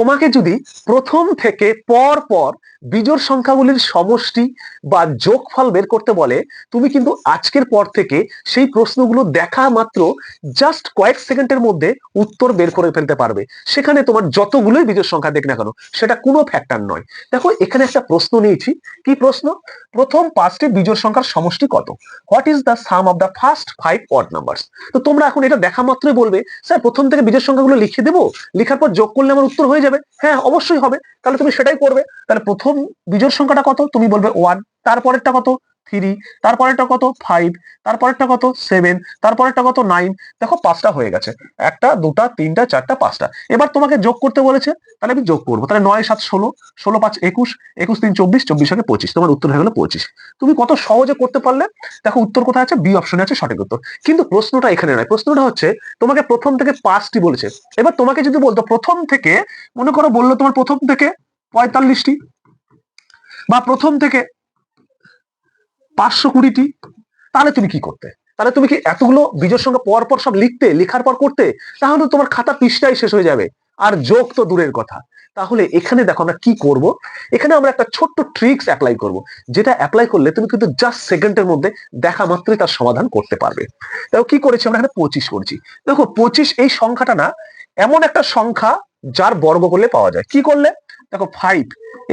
তোমাকে যদি প্রথম থেকে পর পর বিজোড় সংখ্যাগুলির সমষ্টি বা যোগফল বের করতে বলে, তুমি কিন্তু আজকের পর থেকে সেই প্রশ্নগুলো দেখা মাত্র জাস্ট কয়েক সেকেন্ডের মধ্যে উত্তর বের করে ফেলতে পারবে। সেখানে তোমার যতগুলোই বিজোড় সংখ্যা দেখ না কেন, সেটা কোনো ফ্যাক্টর নয়। দেখো, এখানে একটা প্রশ্ন নিয়েছি। কি প্রশ্ন? প্রথম পাঁচটি বিজোড় সংখ্যার সমষ্টি কত? What is the sum of the first five odd numbers তো তোমরা এখন এটা দেখা মাত্রই বলবে, স্যার, প্রথম থেকে বিজোড় সংখ্যাগুলো লিখে দেবো? লেখার পর যোগ করলে আমার উত্তর হয়ে যাবে? হ্যাঁ অবশ্যই হবে। তাহলে তুমি সেটাই করবে। তাহলে প্রথম বিজোড় সংখ্যাটা কত? তুমি বলবে ওয়ান তারপরেরটা কত? থ্রি তারপরেরটা কত? ফাইভ তারপরেরটা কত? সেভেন তারপরেরটা কত? নাইন দেখো পাঁচটা হয়ে গেছে। একটা, দুটা, তিনটা, চারটা, পাঁচটা। এবার তোমাকে যোগ করতে বলেছে, তাহলে আমি যোগ করব। তাহলে নয়, সাত, ষোলো। ষোলো, পাঁচ, একুশ। একুশ, তিন, চব্বিশ চব্বিশ আগে পঁচিশ। তোমার উত্তর হয়ে গেলো পঁচিশ। তুমি কত সহজে করতে পারলে? দেখো উত্তর কোথায় আছে? বি অপশনে আছে সঠিক উত্তর। কিন্তু প্রশ্নটা এখানে নয়। প্রশ্নটা হচ্ছে, তোমাকে প্রথম থেকে পাঁচটি বলেছে। এবার তোমাকে যদি বলতো, প্রথম থেকে, মনে করো বলল তোমার প্রথম থেকে পঁয়তাল্লিশটি। বা প্রথম থেকে পাঁচশো কুড়িটি, তাহলে তুমি কি করতে? তাহলে তুমি কি এতগুলো বীজের সঙ্গে পর পর সব লিখতে, লেখার পর করতে? তাহলে তোমার খাতা পৃষ্ঠাই শেষ হয়ে যাবে। আর যোগ তো দূরের কথা। তাহলে এখানে দেখো আমরা কি করব? এখানে আমরা একটা ছোট্ট ট্রিক্স অ্যাপ্লাই করব, যেটা অ্যাপ্লাই করলে তুমি কিন্তু জাস্ট সেকেন্ডের মধ্যে দেখা মাত্রই তার সমাধান করতে পারবে। দেখো কি করেছি আমরা এখানে? পঁচিশ করেছি। দেখো পঁচিশ এই সংখ্যাটা না, এমন একটা সংখ্যা যার বর্গ করলে পাওয়া যায়। কি করলে? দেখো ফাইভ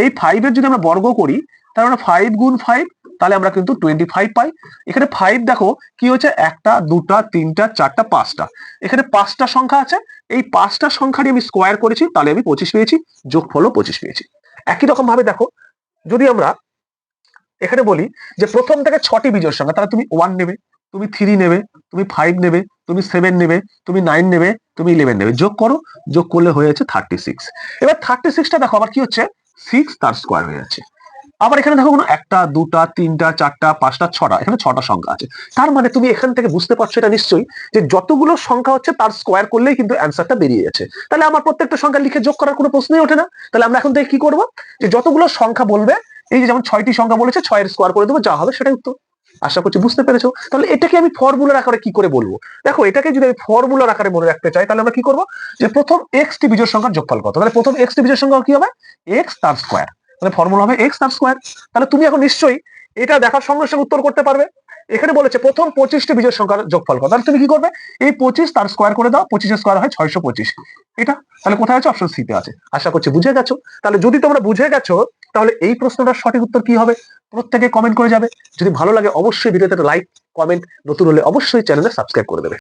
এই ফাইভের যদি আমরা বর্গ করি তাহলে আমরা ফাইভ গুণ ফাইভ তাহলে আমরা কিন্তু টোয়েন্টি ফাইভ পাই। এখানে ফাইভ দেখো, কি হচ্ছে একটা, দুটা, তিনটা, চারটা, পাঁচটা। এখানে পাঁচটা সংখ্যা আছে। এই পাঁচটা সংখ্যাটি আমি স্কোয়ার করেছি, তাহলে আমি পঁচিশ পেয়েছি, যোগফলও পঁচিশ পেয়েছি। একই রকম ভাবে দেখো, যদি আমরা এখানে বলি যে প্রথম থেকে ছটি বিজোড় সংখ্যা, তাহলে তুমি ওয়ান নেবে, তুমি থ্রি নেবে, তুমি ফাইভ নেবে, তুমি সেভেন নেবে, তুমি নাইন নেবে, তুমি ইলেভেন নেবে। যোগ করো, যোগ করলে হয়ে থার্টি সিক্স এবার থার্টি সিক্সটা দেখো, আবার কি হচ্ছে? সিক্স তার স্কোয়ার হয়ে যাচ্ছে। আবার এখানে দেখো কোনো একটা, দুটা, তিনটা, চারটা, পাঁচটা, ছটা, এখানে ছটা সংখ্যা আছে। তার মানে তুমি এখান থেকে বুঝতে পারছ এটা নিশ্চয়ই যে যতগুলো সংখ্যা হচ্ছে তার স্কোয়ার করলেই কিন্তু অ্যান্সারটা বেরিয়ে যাচ্ছে। তাহলে আমার প্রত্যেকটা সংখ্যা লিখে যোগ করার কোনো প্রশ্নই ওঠে না। তাহলে আমরা এখন থেকে কি করব? যে যতগুলো সংখ্যা বলবে, এই যে যেমন ছয়টি সংখ্যা বলেছে, ছয়ের স্কোয়ার করে দেবো, যা হবে সেটাই উত্তর। আশা করছি বুঝতে পেরেছ? তাহলে এটাকে আমি ফর্মুলার আকারে কি করে বলব? দেখো, এটাকে যদি আমি ফর্মুলার আকারে মনে রাখতে চাই, তাহলে আমরা কি করব? যে প্রথম এক্স টি সংখ্যার যোগফল কত? তাহলে প্রথম এক্স টি সংখ্যা কি হবে? এক্স তার স্কোয়ার তাহলে ফর্মুলা হবে এক্স তার স্কোয়ার তাহলে তুমি এখন নিশ্চয়ই এটা দেখার সঙ্গে সঙ্গে উত্তর করতে পারবে। এখানে বলেছে প্রথম পঁচিশটি বিজয় সংখ্যার যোগফল কত? তাহলে তুমি কি করবে? এই পঁচিশ তার স্কোয়ার করে দাও পঁচিশের স্কোয়ার হয় ছয়শো পঁচিশ। এটা? তাহলে কোথায় আছে? অপশন সিতে আছে। আশা করছি বুঝে গেছো। তাহলে যদি তোমরা বুঝে গেছো তাহলে এই প্রশ্নটার সঠিক উত্তর কি হবে? প্রত্যেকে কমেন্ট করে যাবে। যদি ভালো লাগে, অবশ্যই ভিডিওতে লাইক কমেন্ট নতুন হলে অবশ্যই চ্যানেলে সাবস্ক্রাইব করে দেবে।